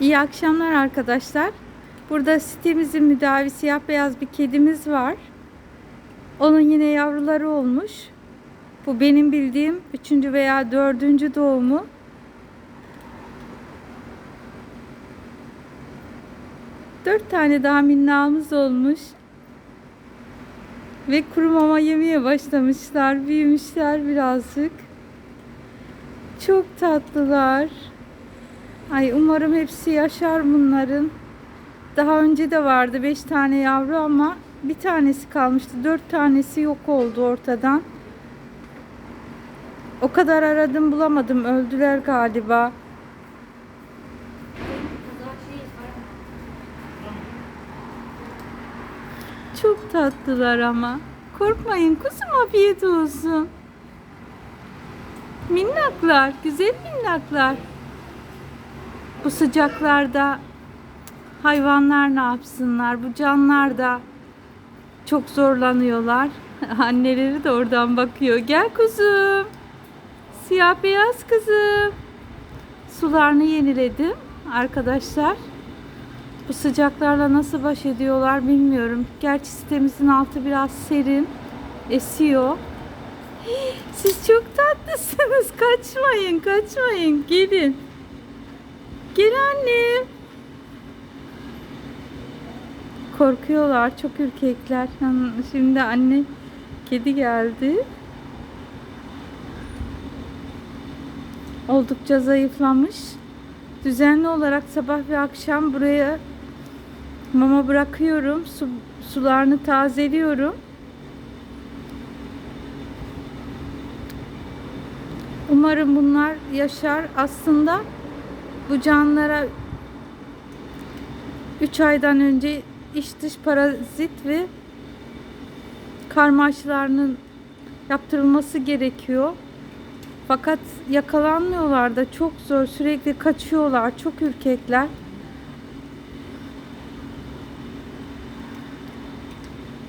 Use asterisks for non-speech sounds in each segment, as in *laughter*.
İyi akşamlar arkadaşlar. Burada sitemizin müdavi siyah beyaz bir kedimiz var. Onun yine yavruları olmuş. Bu benim bildiğim üçüncü veya dördüncü doğumu. Dört tane daha minnamız olmuş. Ve kuru mama yemeye başlamışlar. Büyümüşler birazcık. Çok tatlılar. Ay umarım hepsi yaşar bunların. Daha önce de vardı 5 tane yavru ama bir tanesi kalmıştı. 4 tanesi yok oldu ortadan. O kadar aradım bulamadım. Öldüler galiba. Çok tatlılar ama. Korkmayın kuzum afiyet olsun. Minnaklar, güzel minnaklar. Bu sıcaklarda hayvanlar ne yapsınlar? Bu canlar da çok zorlanıyorlar. *laughs* Anneleri de oradan bakıyor. Gel kuzum. Siyah beyaz kızım. Sularını yeniledim arkadaşlar. Bu sıcaklarla nasıl baş ediyorlar bilmiyorum. Gerçi sitemizin altı biraz serin. Esiyor. *gasps* Siz çok tatlısınız. Kaçmayın, kaçmayın. Gelin. Gel annem. Korkuyorlar, çok ürkekler. *laughs* Şimdi anne kedi geldi. Oldukça zayıflamış. Düzenli olarak sabah ve akşam buraya mama bırakıyorum. Su, sularını tazeliyorum. Umarım bunlar yaşar. Aslında bu canlılara 3 aydan önce iç dış parazit ve karma aşılarının yaptırılması gerekiyor. Fakat yakalanmıyorlar da çok zor. Sürekli kaçıyorlar. Çok ürkekler.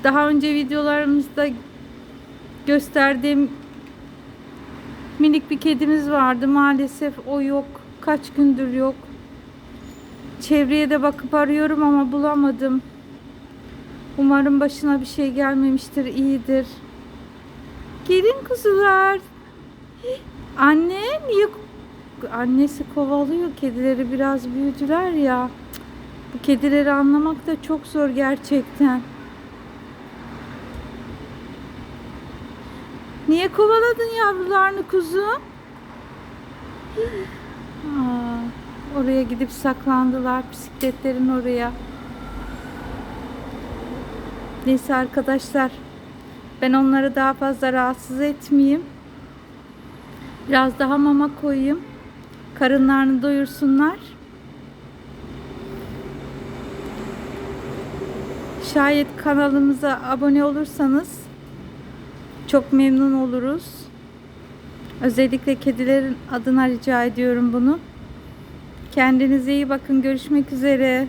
Daha önce videolarımızda gösterdiğim minik bir kedimiz vardı. Maalesef o yok. Kaç gündür yok. Çevreye de bakıp arıyorum ama bulamadım. Umarım başına bir şey gelmemiştir, iyidir. Gelin kuzular. Anne niye annesi kovalıyor kedileri biraz büyüdüler ya. Bu kedileri anlamak da çok zor gerçekten. Niye kovaladın yavrularını kuzum? Oraya gidip saklandılar bisikletlerin oraya. Neyse arkadaşlar. Ben onları daha fazla rahatsız etmeyeyim. Biraz daha mama koyayım. Karınlarını doyursunlar. Şayet kanalımıza abone olursanız çok memnun oluruz. Özellikle kedilerin adına rica ediyorum bunu. Kendinize iyi bakın. Görüşmek üzere.